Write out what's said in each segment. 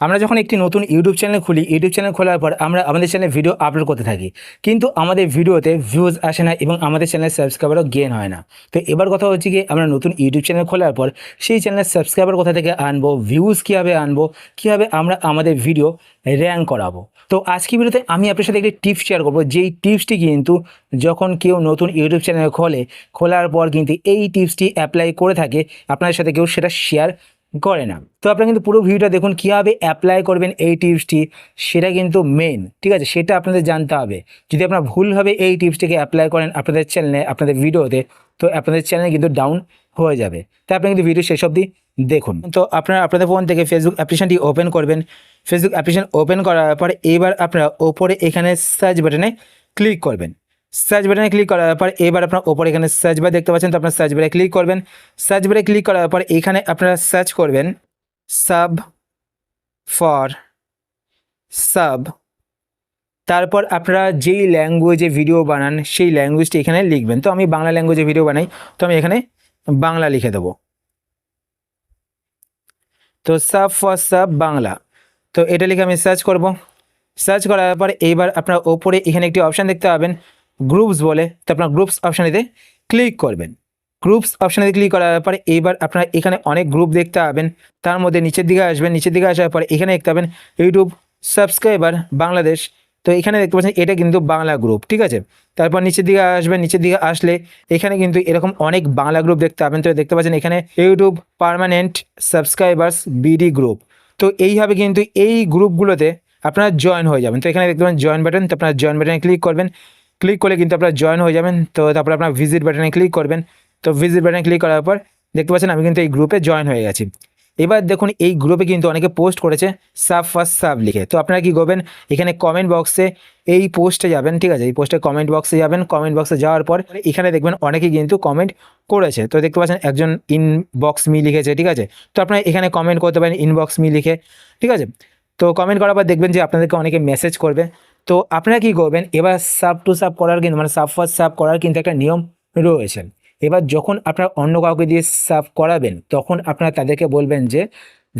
আমরা যখন একটি নতুন ইউটিউব চ্যানেল খুলি, ইউটিউব চ্যানেল খোলার পর আমরা আমাদের চ্যানেলে ভিডিও আপলোড করতে থাকি। কিন্তু আমাদের ভিডিওতে ভিউজ আসে না এবং আমাদের চ্যানেলের সাবস্ক্রাইবারও গেন হয় না। তো এবার কথা হচ্ছে কি, আমরা নতুন ইউটিউব চ্যানেল খোলার পর সেই চ্যানেলের সাবস্ক্রাইবার কোথা থেকে আনব ভিউজ কীভাবে আনব, কীভাবে আমরা আমাদের ভিডিও র্যাঙ্ক করাবো? তো আজকে ভিডিওতে আমি আপনার সাথে একটি টিপস শেয়ার করব। যেই টিপসটি কিন্তু যখন কেউ নতুন ইউটিউব চ্যানেল খোলে, খোলার পর কিন্তু এই টিপসটি অ্যাপ্লাই করে থাকে, আপনাদের সাথে কেউ সেটা শেয়ার করে না। তো আপনারা কিন্তু পুরো ভিডিওটা দেখুন, কীভাবে অ্যাপ্লাই করবেন এই টিপসটি সেটা কিন্তু মেন ঠিক আছে? সেটা আপনাদের জানতে হবে। যদি আপনারা ভুলভাবে এই টিপসটিকে অ্যাপ্লাই করেন আপনাদের চ্যানেলে আপনাদের ভিডিওতে, তো আপনাদের চ্যানেল কিন্তু ডাউন হয়ে যাবে। তাই আপনি কিন্তু ভিডিও শেষ অবধি দেখুন। তো আপনারা আপনাদের ফোন থেকে ফেসবুক অ্যাপ্লিকেশনটি ওপেন করবেন। ফেসবুক অ্যাপ্লিকেশন ওপেন করার পরে এবার আপনারা ওপরে এখানে সার্চ বাটনে ক্লিক করবেন। সার্চ বাটনে ক্লিক করার পর এবার আপনার ওপরে এখানে সার্চ বার দেখতে পাচ্ছেন, তো আপনার সার্চ বারে ক্লিক করবেন। সার্চ বারে ক্লিক করার পর এখানে আপনারা সার্চ করবেন সাব ফর সাব তারপর আপনারা যেই ল্যাঙ্গুয়েজে ভিডিও বানান, সেই ল্যাঙ্গুয়েজটি এখানে লিখবেন। তো আমি বাংলা ল্যাঙ্গুয়েজে ভিডিও বানাই, তো আমি এখানে বাংলা লিখে দেবো। তো সাব ফর সাব বাংলা। তো এটা লিখে আমি সার্চ করব। সার্চ করার পর এইবার আপনার ওপরে এখানে একটি অপশান দেখতে পাবেন গ্রুপস বলে, তো আপনার গ্রুপস অপশানেতে ক্লিক করবেন। গ্রুপস অপশানে ক্লিক করার পরে এইবার আপনারা এখানে অনেক গ্রুপ দেখতে পাবেন। তার মধ্যে নিচের দিকে আসবেন, নিচের দিকে আসার পরে এখানে দেখতে পাবেন ইউটিউব সাবস্ক্রাইবার বাংলাদেশ তো এখানে দেখতে পাচ্ছেন, এটা কিন্তু বাংলা গ্রুপ ঠিক আছে? তারপর নিচের দিকে আসবেন, নিচের দিকে আসলে এখানে কিন্তু এরকম অনেক বাংলা গ্রুপ দেখতে পাবেন। তো দেখতে পাচ্ছেন, এখানে YouTube permanent subscribers BD group তো এইভাবে কিন্তু এই গ্রুপগুলোতে আপনারা জয়েন হয়ে যাবেন। তো এখানে দেখতে পাবেন জয়েন বাটন তো আপনারা জয়েন বাটনে ক্লিক করবেন। ক্লিক করলে কিন্তু আপনারা জয়েন হয়ে যাবেন। তো তারপরে আপনার ভিজিট বাটনে ক্লিক করবেন। তো ভিজিট বাটনে ক্লিক করার পর দেখতে পাচ্ছেন আমি কিন্তু এই গ্রুপে জয়েন হয়ে গেছি। এবার দেখুন এই গ্রুপে কিন্তু অনেকে পোস্ট করেছে সাব ফার্স্ট সাব লিখে। তো আপনারা কি করবেন? এখানে কমেন্ট বক্সে এই পোস্টে যাবেন, ঠিক আছে? এই পোস্টে কমেন্ট বক্সে যাবেন। কমেন্ট বক্সে যাওয়ার পর এখানে দেখবেন অনেকেই কিন্তু কমেন্ট করেছে। তো দেখতে পাচ্ছেন একজন ইনবক্স মি লিখেছে, ঠিক আছে? তো আপনারা এখানে কমেন্ট করতে পারেন ইনবক্স মি লিখে, ঠিক আছে? তো কমেন্ট করার পর দেখবেন যে আপনাদেরকে অনেকে মেসেজ করবে। তো আপনারা কি করবেন? এবার সাব টু সাব করার কিন্তু মানে সাব ফার্স্ট সাব করার কিন্তু একটা নিয়ম রয়েছে। এবার যখন আপনারা অন্য কাউকে দিয়ে সাব করাবেন, তখন আপনারা তাদেরকে বলবেন যে,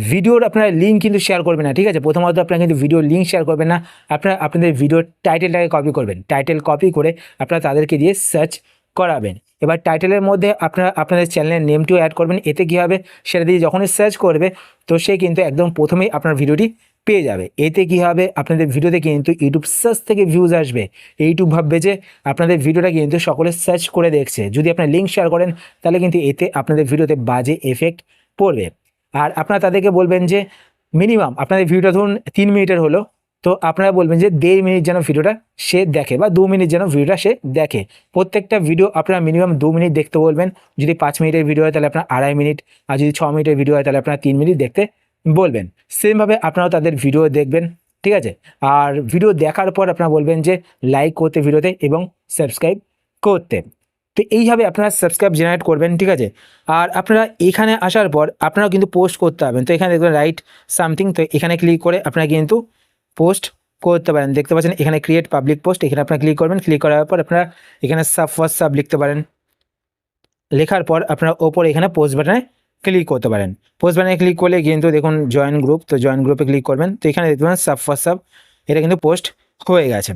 ভিডিওর আপনারা লিঙ্ক কিন্তু শেয়ার করবেন না। ঠিক আছে? প্রথমত আপনারা কিন্তু ভিডিওর লিঙ্ক শেয়ার করবেন না। আপনারা, আপনাদের ভিডিওর টাইটেলটাকে কপি করবেন। টাইটেল কপি করে আপনারা তাদেরকে দিয়ে সার্চ করাবেন। এবার টাইটেলের মধ্যে আপনারা, আপনাদের চ্যানেলের নেমটিও অ্যাড করবেন। এতে কী হবে? সেটা দিয়ে যখনই সার্চ করবে, তো সে কিন্তু একদম প্রথমেই আপনার ভিডিওটি পেয়ে যাবে। এতে কি হবে? আপনাদের ভিডিওতে কিন্তু ইউটিউব সার্চ থেকে ভিউজ আসবে। ইউটিউব ভাববে যে আপনাদের ভিডিওটা কিন্তু সকলে সার্চ করে দেখছে। যদি আপনার লিঙ্ক শেয়ার করেন, তাহলে কিন্তু এতে আপনাদের ভিডিওতে বাজে এফেক্ট পড়বে। আর আপনারা তাদেরকে বলবেন যে মিনিমাম আপনাদের ভিডিওটা ধরুন তিন মিনিটের হলো। তো আপনারা বলবেন যে, দেড় মিনিট যেন ভিডিওটা সে দেখে বা দু মিনিট যেন ভিডিওটা সে দেখে। প্রত্যেকটা ভিডিও আপনারা মিনিমাম দু মিনিট দেখতে বলবেন। যদি পাঁচ মিনিটের ভিডিও হয়, তাহলে আপনার আড়াই মিনিট। আর যদি ছ মিনিটের ভিডিও হয়, তাহলে আপনার তিন মিনিট দেখতে বলবেন। সেমভাবে আপনারাও তাদের ভিডিও দেখবেন, ঠিক আছে? আর ভিডিও দেখার পর আপনারা বলবেন যে, লাইক করতে ভিডিওতে এবং সাবস্ক্রাইব করতে। তো এইভাবে আপনারা সাবস্ক্রাইব জেনারেট করবেন, ঠিক আছে? আর আপনারা এখানে আসার পর আপনারাও কিন্তু পোস্ট করতে পারবেন। তো এখানে দেখবেন রাইট সামথিং তো এখানে ক্লিক করে আপনারা কিন্তু পোস্ট করতে পারেন। দেখতে পাচ্ছেন, এখানে ক্রিয়েট পাবলিক পোস্ট এখানে আপনারা ক্লিক করবেন। ক্লিক করার পর আপনারা এখানে সাব ফার্স্ট সাব লিখতে পারেন। লেখার পর আপনারা ওপর এখানে পোস্ট বাটনে ক্লিক করতে পারেন। পোস্ট বাটনে ক্লিক করলে কিন্তু দেখুন জয়েন গ্রুপ তো জয়েন গ্রুপে ক্লিক করবেন। তো এখানে দেখতে পাবেন সাব ফার্স্ট সাব এটা কিন্তু পোস্ট হয়ে গেছে।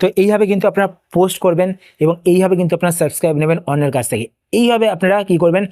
তো এইভাবে কিন্তু আপনারা পোস্ট করবেন এবং এইভাবে কিন্তু আপনারা সাবস্ক্রাইব নেবেন অন্যের কাছ থেকে। এইভাবে আপনারা কি করবেন?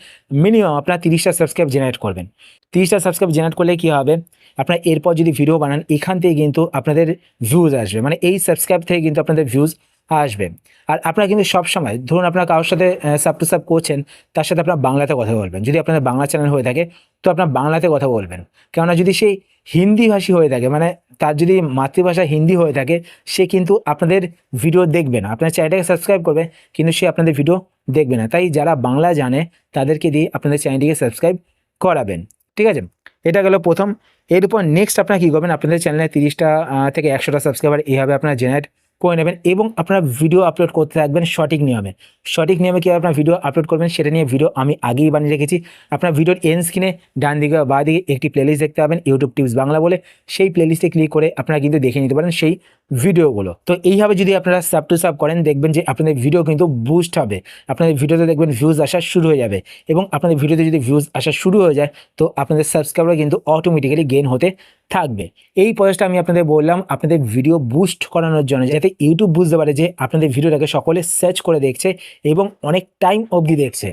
মিনিমাম আপনারা তিরিশটা সাবস্ক্রাইব জেনারেট করবেন। তিরিশটা সাবস্ক্রাইব জেনারেট করলে কি হবে? আপনারা এরপর যদি ভিডিও বানান, এখান থেকে কিন্তু আপনাদের ভিউজ আসবে। মানে এই সাবস্ক্রাইব থেকে কিন্তু আপনাদের ভিউজ আসবে। আর আপনারা কিন্তু সব সময় ধরুন আপনারা কারোর সাথে সাব টু সাব করছেন, তার সাথে আপনারা বাংলাতে কথা বলবেন। যদি আপনাদের বাংলা চ্যানেল হয়ে থাকে, তো আপনার বাংলাতে কথা বলবেন। কেননা যদি সেই হিন্দি ভাষী হয়ে থাকে মানে তার যদি মাতৃভাষা হিন্দি হয়ে থাকে, সে কিন্তু আপনাদের ভিডিও দেখবে না। আপনার চ্যানেলটাকে সাবস্ক্রাইব করবে, কিন্তু সে আপনাদের ভিডিও দেখবে না। তাই যারা বাংলা জানে, তাদেরকে দিয়ে আপনাদের চ্যানেলটিকে সাবস্ক্রাইব করাবেন। ঠিক আছে? এটা গেল প্রথম। এরপর নেক্সট আপনারা কী করবেন? আপনাদের চ্যানেলে তিরিশটা থেকে একশোটা সাবস্ক্রাইবার এইভাবে আপনারা জেনারেট করে নেবেন এবং আপনারা ভিডিও আপলোড করতে থাকবেন সঠিক নিয়মে। সঠিক নিয়মে কীভাবে আপনার ভিডিও আপলোড করবেন সেটা নিয়ে ভিডিও আমি আগেই বানিয়ে রেখেছি। আপনার ভিডিওর এন স্ক্রিনে ডান দিকে বা দিকে একটি প্লেলিস্ট দেখতে পাবেন ইউটিউব টিপস বাংলা বলে। সেই প্লেলিস্টে ক্লিক করে আপনারা কিন্তু দেখে নিতে পারেন সেই ভিডিওগুলো তো এইভাবে যদি আপনারা সাব টু সাব করেন, দেখবেন যে আপনাদের ভিডিও কিন্তু বুস্ট হবে। আপনাদের ভিডিওতে দেখবেন ভিউজ আসা শুরু হয়ে যাবে এবং আপনাদের ভিডিওতে যদি ভিউজ আসা শুরু হয়ে যায়, তো আপনাদের সাবস্ক্রাইবার কিন্তু অটোমেটিক্যালি গেন হতে থাকবে। এই প্রসেসটা আমি আপনাদের বললাম, আপনাদের ভিডিও বুস্ট করানোর জন্য, যাতে ইউটিউব বুঝতে পারে যে আপনাদের ভিডিওটাকে সকলে সার্চ করে দেখছে এবং অনেক টাইম অবধি দেখছে।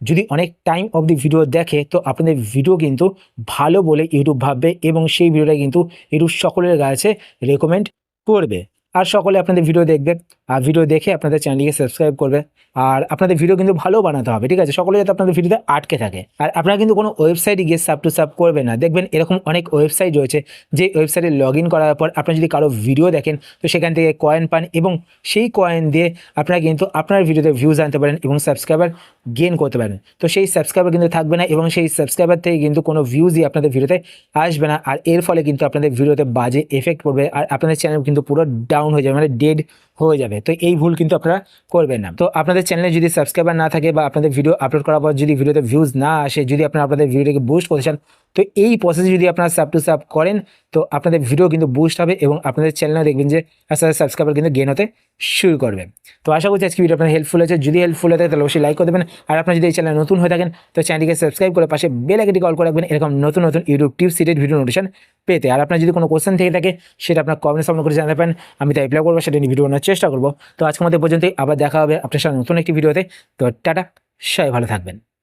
যদি অনেক টাইম অবধি ভিডিও দেখে, তো আপনাদের ভিডিও কিন্তু ভালো বলে ইউটিউব ভাববে এবং সেই ভিডিওটা কিন্তু ইউটিউব সকলের কাছে রেকমেন্ড করবে। আর সকলে আপনাদের ভিডিও দেখবে, আর ভিডিও দেখে আপনাদের চ্যানেলটিকে সাবস্ক্রাইব করবে, আর আপনাদের ভিডিও কিন্তু ভালো বানাতে হবে, ঠিক আছে? সকলে যাতে আপনাদের ভিডিওতে আটকে থাকে। আর আপনারা কিন্তু কোনো ওয়েবসাইটে গিয়ে সাব টু সাব করবেন না। দেখবেন এরকম অনেক ওয়েবসাইট রয়েছে, যে ওয়েবসাইটে লগ ইন করার পর আপনারা যদি কারও ভিডিও দেখেন, তো সেখান থেকে কয়েন পান এবং সেই কয়েন দিয়ে আপনারা কিন্তু আপনার ভিডিওতে ভিউজ আনতে পারেন এবং সাবস্ক্রাইবার গেন করতে পারেন। তো সেই সাবস্ক্রাইবার কিন্তু থাকবে না এবং সেই সাবস্ক্রাইবার থেকে কিন্তু কোনো ভিউজই আপনাদের ভিডিওতে আসবে না। আর এর ফলে কিন্তু আপনাদের ভিডিওতে বাজে এফেক্ট পড়বে। আর আপনাদের চ্যানেল কিন্তু পুরো ডাউন হয়ে যাবে মানে ডেড হয়ে যাবে। তো এই ভুল কিন্তু আপনারা করবেন না। তো আপনাদের চ্যানেলে যদি সাবস্ক্রাইবার না থাকে বা আপনাদের ভিডিও আপলোড করার পর যদি ভিডিওতে ভিউজ না আসে, যদি আপনারা আপনাদের ভিডিওটাকে বুস্ট করতে চান, তো এই প্রসেসে যদি আপনারা সাব টু সাব করেন, তো আপনাদের ভিডিও কিন্তু বুস্ট হবে এবং আপনাদের চ্যানেলে দেখবেন যে আস্তে আস্তে সাবস্ক্রাইবার কিন্তু গেন হতে শুরু করবে। তো আশা করছি আজকে ভিডিও আপনার হেল্পফুল হয়েছে। যদি হেল্পফুল হয়ে থাকে, তাহলে অবশ্যই লাইক করে দেবেন। আর আপনার যদি এই চ্যানেল নতুন হয়ে থাকেন, তো চ্যানেলটিকে সাবস্ক্রাইব করে পাশে বেল আইকনটি কল করে রাখবেন। এরকম নতুন নতুন ইউটিউব টিপস সিটেড ভিডিও নোটিশন পেতে। আর আপনার যদি কোনো কোশ্চেন থেকে থাকে, সেটা আপনার কমেন্ট সামনে করে জানাতে পারেন। আমি তাই অ্যাপ্লাই করব, সেটা নিয়ে ভিডিও বানার চেষ্টা করব। তো আজকের মধ্যে পর্যন্তই। আবার দেখা হবে আপনার সাথে নতুন একটি ভিডিওতে তো টাটা, সবাই ভালো থাকবেন।